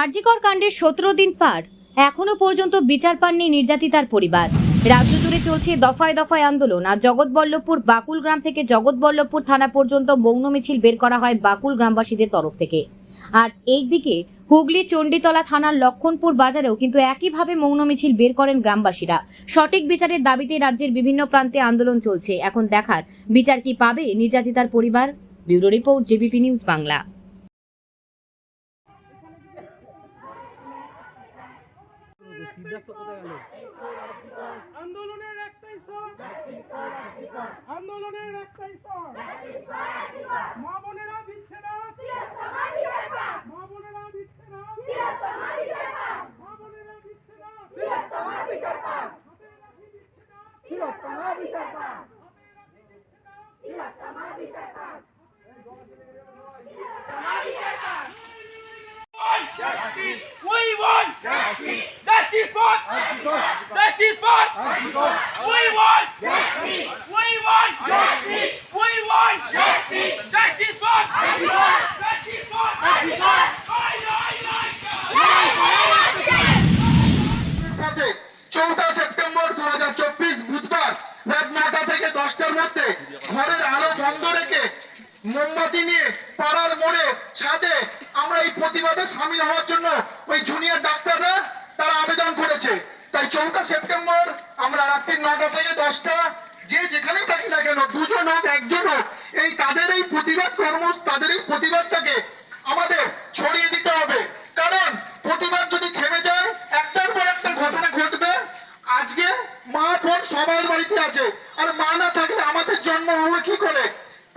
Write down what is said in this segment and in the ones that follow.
আরজিকর কাণ্ডের সতেরো দিন পার। এখনও পর্যন্ত বিচার পাননি নির্যাতিতার পরিবার। রাজ্য জুড়ে চলছে দফায় দফায় আন্দোলন। আর জগৎবল্লভপুর বাকুল গ্রাম থেকে জগৎবল্লভপুর থানা পর্যন্ত মৌন মিছিল বের করা হয় বাকুল গ্রামবাসীদের তরফ থেকে। আর এইদিকে হুগলি চণ্ডীতলা থানার লক্ষণপুর বাজারেও কিন্তু একইভাবে মৌন মিছিল বের করেন গ্রামবাসীরা। সঠিক বিচারের দাবিতে রাজ্যের বিভিন্ন প্রান্তে আন্দোলন চলছে। এখন দেখার বিচার কি পাবে নির্যাতিতার পরিবার? Bureau report JBP news Bangla. আন্দোলনের একটাই স্বর। আন্দোলনের একটাই স্বর। মা বোনেরা দিচ্ছে না মা বোনেরা দিচ্ছে না মা বোনেরা দিচ্ছে না Justice! We want justice! Justice for justice for we want justice! We want justice! We want justice! Justice for September দু চব্বিশ বুধবার রাত নটা থেকে দশটার মধ্যে ঘরের আলো বন্ধ রেখে মোমবাতি নিয়ে পাড়ার মোড়ে, ছাদে আমরা এই প্রতিবাদে সামিল হওয়ার জন্য ওই জুনিয়র ডাক্তাররা তারা আবেদন করেছে তাই চৌঠা সেপ্টেম্বর আমরা রাত্রি নটা থেকে দশটা, যে যেখানেই থাকি না কেন দুজন হোক একজন হোক এই তাদের এই প্রতিবাদ কর্ম, তাদের এই প্রতিবাদটাকে আমাদের ছড়িয়ে দিতে হবে। কারণ প্রতিবাদ যদি থেমে যায়, একটার পর একটা ঘটনা ঘটবে। আজকে মা বোন সবার বাড়িতে আছে। আর মা না থাকলে আমাদের জন্ম হবে কি করে?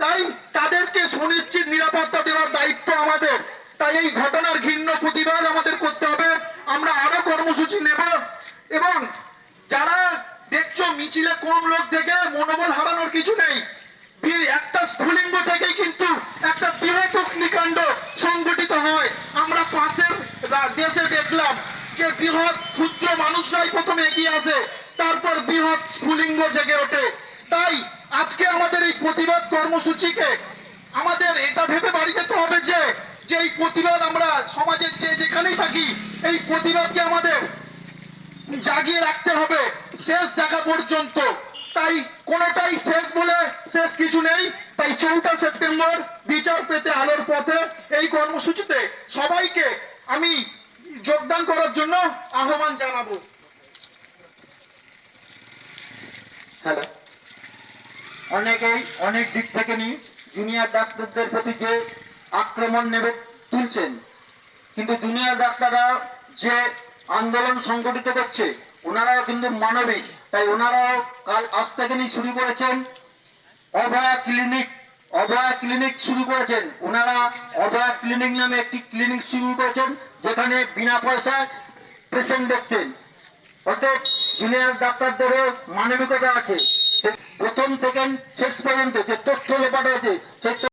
তাই তাদেরকে সুনিশ্চিত নিরাপত্তা দেওয়ার দায়িত্ব আমাদের। তাই এই ঘটনার ঘৃণ্য প্রতিবাদ আমাদের করতে হবে। আমরা আরও কর্মসূচি নেব এবং যারা দেখছ মিছিলে কম লোক থেকে মনোবল হারানোর কিছু নেই একটা স্ফুলিঙ্গ থেকেই কিন্তু একটা বৃহৎ অগ্নিকাণ্ড হয়। আমরা পাশের দেশে দেখলাম যে বৃহৎ ক্ষুদ্র মানুষরাই প্রথমে এগিয়ে আসে, তারপর বৃহৎ স্ফুলিঙ্গ জেগে ওঠে। তাই আজকে আমাদের এই প্রতিবাদ কর্মসূচিকে আমাদের এটা ভেবে বাড়ি যেতে হবে যে যে এই প্রতিবাদ আমরা সমাজের যে যেখানেই থাকি, এই প্রতিবাদকে আমাদের জাগিয়ে রাখতে হবে? শেষ দেখা পর্যন্ত। তাই কোনোটাই শেষ বলে শেষ কিছু নেই। তাই চৌঠা সেপ্টেম্বর বিচার পেতে আলোর পথে এই কর্মসূচিতে সবাইকে আমি যোগদান করার জন্য আহ্বান জানাব। অনেকেই অনেক দিক থেকে নিয়ে জুনিয়র ডাক্তারদের প্রতি যে আক্রমণ নেবে, তুলছেন। কিন্তু জুনিয়র ডাক্তাররা যে আন্দোলন সংগঠিত করছে, ওনারাও কিন্তু মানবিক। তাই ওনারাও কাল আজ থেকে শুরু করেছেন, অভয়া ক্লিনিক অভয়া ক্লিনিক শুরু করেছেন। ওনারা অভয়া ক্লিনিক নামে একটি ক্লিনিক শুরু করেছেন, যেখানে বিনা পয়সায় পেশেন্ট দেখছেন। অর্থাৎ জুনিয়র ডাক্তারদেরও মানবিকতা আছে। প্রথম থেকে শেষ পর্যন্ত যে তথ্য লেপাটা আছে, সেই